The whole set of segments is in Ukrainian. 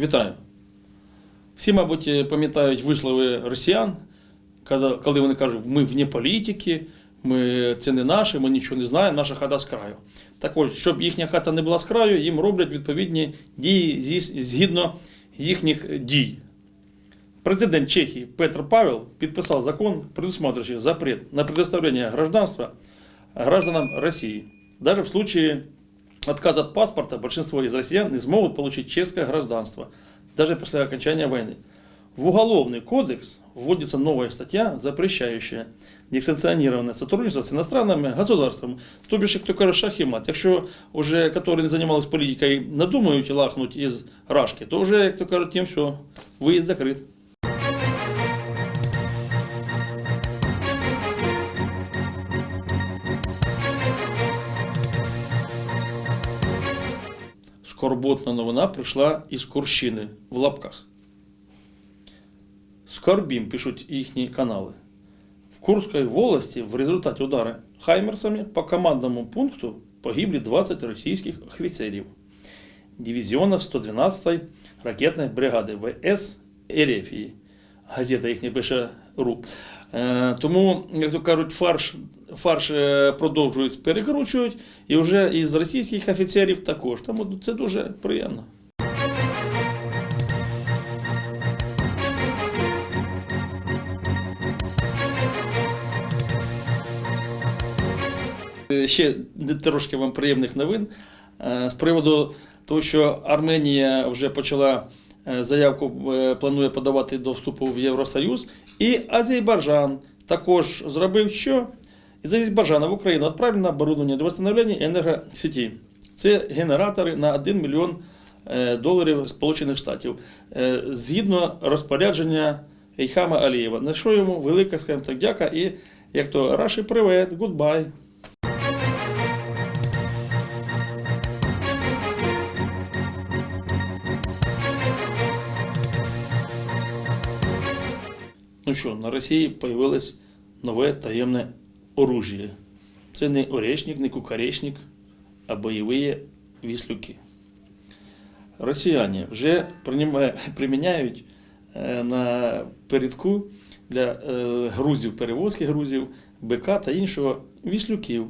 Вітаю. Всі, мабуть, е, пам'ятають вислови росіян, коли- вони кажуть, ми вне політики, ми, це не наше, ми нічого не знаємо, наша хата з краю. Так ось, щоб їхня хата не була з краю, їм роблять відповідні дії згідно їхніх дій. Президент Чехии Петр Павел підписав закон, предусматривающий запрет на предоставление гражданства гражданам России. Даже в случае отказа от паспорта большинство из россиян не смогут получить чешское гражданство, даже после окончания войны. В Уголовный кодекс вводится новая статья, запрещающая несанкционированное сотрудничество с иностранными государствами. То бишь, як то каже шах і мат. Якщо вже, які не займалися політикою, надумають лахнуть із рашки, то вже, як то кажуть, тим все, виїзд закрит. Скорботна новина прийшла із Курщини в лапках. Скорбім пишуть їхні канали. В Курской волости в результаті удару хаймерсами по командному пункту погибли 20 російських офіцерів дивізіона 112-ї ракетної бригади ВС Ерефії. Газета їхня пише РУ. Е, тому, як то кажуть, фарш, фарш е, продовжують перекручують, і вже із російських офіцерів також. Тому це дуже приємно. Е, Ще трошки вам приємних новин з приводу того, що Арменія вже почала заявку, е, планує подавати до вступу в Євросоюз, і Азербайджан також зробив що? Із Азербайджана в Україну відправлено оборудовання для встановлення енергосеті. Це генератори на 1 мільйон е, доларів Сполучених Штатів. Е, Згідно розпорядження Ейхама Алієва. На що йому велика, скажімо так, дяка і як то Раші, привет, гудбай. Що, на Росії появилось нове таємне оружие. Це не орешник, не кукаречник, а бойові віслюки. Росіяни вже приміняють е, на передку для е, грузів, перевозки грузів, БК та іншого віслюків.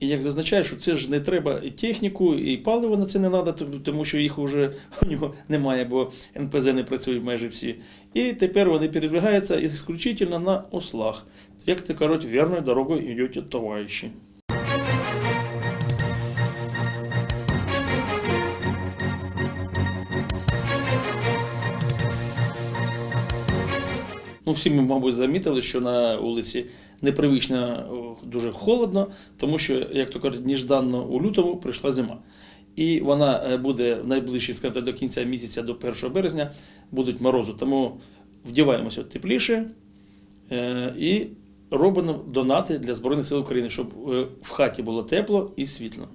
І як зазначає, що це ж не треба і техніку, і паливо на це не треба, тому що їх вже у нього немає, бо НПЗ не працюють майже всі. І тепер вони передвигаються ісключительно на ослах. Як то кажуть, вірною дорогою йдуть товариші. Ну, всі ми, мабуть, замітили, що на вулиці непривично дуже холодно, тому що, як то кажуть, ніжданно у лютому прийшла зима. І вона е, буде в найближчі, скажімо до кінця місяця, до 1 березня, будуть морози. Тому вдіваємося тепліше е, і робимо донати для Збройних сил України, щоб е, в хаті було тепло і світло.